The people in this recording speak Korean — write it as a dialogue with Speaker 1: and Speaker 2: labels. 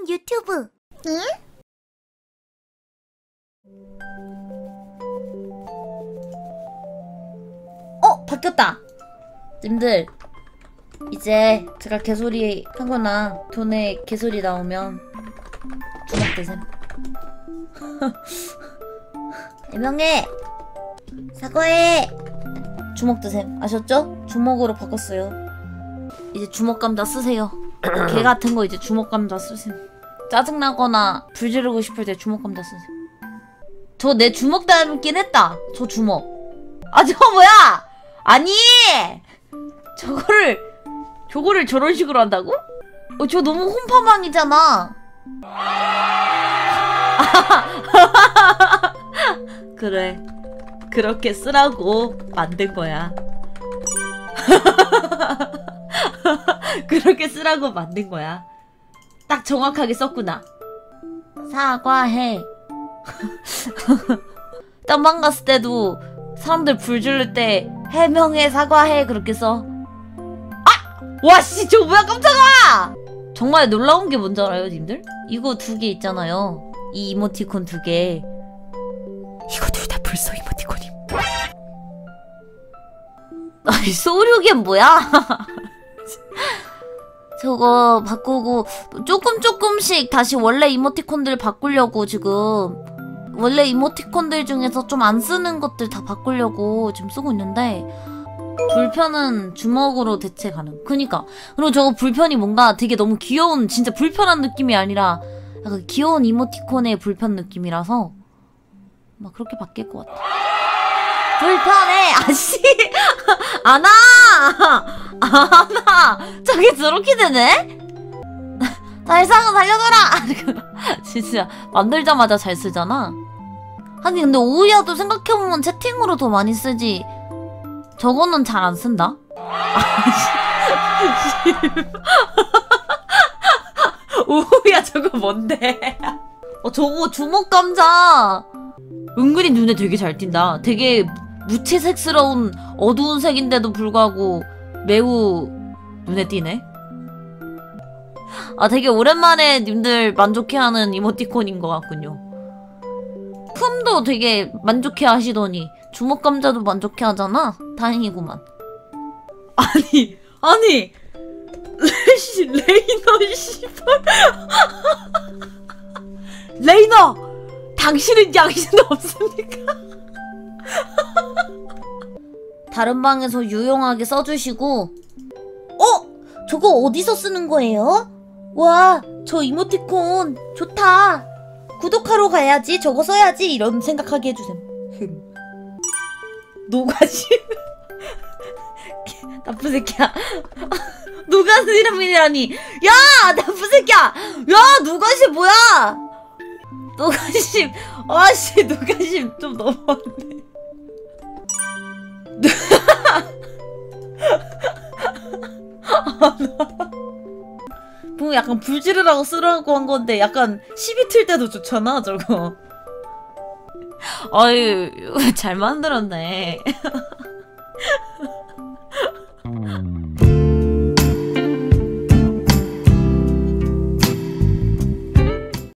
Speaker 1: 새로운 유튜브. 응?
Speaker 2: 어 바뀌었다. 님들 이제 제가 개소리 하거나 돈에 개소리 나오면 주먹 대셈. 애명해 사과해 주먹 드셈 아셨죠? 주먹으로 바꿨어요. 이제 주먹 감자 쓰세요. 개 같은 거 이제 주먹 감자 쓰셈. 짜증나거나 불 지르고 싶을 때 주먹 감자 쓰셈. 저내 주먹 닮긴 했다. 저 주먹. 아 저거 뭐야? 아니 저거를 저거를 저런 식으로 한다고? 어, 저 너무 홈파망이잖아. 그래. 그렇게 쓰라고 만든 거야. 그렇게 쓰라고 만든 거야. 딱 정확하게 썼구나. 사과해. 땀방 갔을 때도 사람들 불 지를 때 해명해 사과해 그렇게 써. 아! 와 씨, 저 뭐야 깜짝아! 정말 놀라운 게 뭔지 알아요, 님들? 이거 두 개 있잖아요. 이 이모티콘 두 개. 이거 둘 다 불소 이모티콘임. 아이 소류겐 뭐야? 저거 바꾸고 조금 조금씩 다시 원래 이모티콘들 바꾸려고 지금. 원래 이모티콘들 중에서 좀 안 쓰는 것들 다 바꾸려고 지금 쓰고 있는데 불편은 주먹으로 대체 가능. 그니까. 그리고 저거 불편이 뭔가 되게 너무 귀여운 진짜 불편한 느낌이 아니라 약간 귀여운 이모티콘의 불편 느낌이라서 막 그렇게 바뀔 것 같아. 불편해! 아씨! 안아 안아 저게 저렇게 되네? 달상은 살려줘라! 진짜 만들자마자 잘 쓰잖아. 아니 근데 오우야도 생각해보면 채팅으로 더 많이 쓰지. 저거는 잘 안 쓴다? 오우야 저거 뭔데? 어 저거 주먹 감자! 은근히 눈에 되게 잘 띈다. 되게 무채색스러운 어두운 색인데도 불구하고 매우 눈에 띄네. 아, 되게 오랜만에 님들 만족해하는 이모티콘인 것 같군요. 품도 되게 만족해 하시더니 주먹 감자도 만족해 하잖아? 다행이구만. 아니, 아니! 레시, 레이너, 씨발. 레이너! 당신은 양심 없습니까? 다른 방에서 유용하게 써주시고 어? 저거 어디서 쓰는 거예요? 와, 저 이모티콘 좋다. 구독하러 가야지, 저거 써야지 이런 생각하게 해주세요. 노가시 나쁜 새끼야. 노가시 이름이라니. 야, 나쁜 새끼야. 야, 노가시 뭐야? 노가심, 아씨, 노가심 좀 너무한데. 뭐 약간 불지르라고 쓰라고 한 건데 약간 시비 틀 때도 좋잖아 저거. 아유 잘 만들었네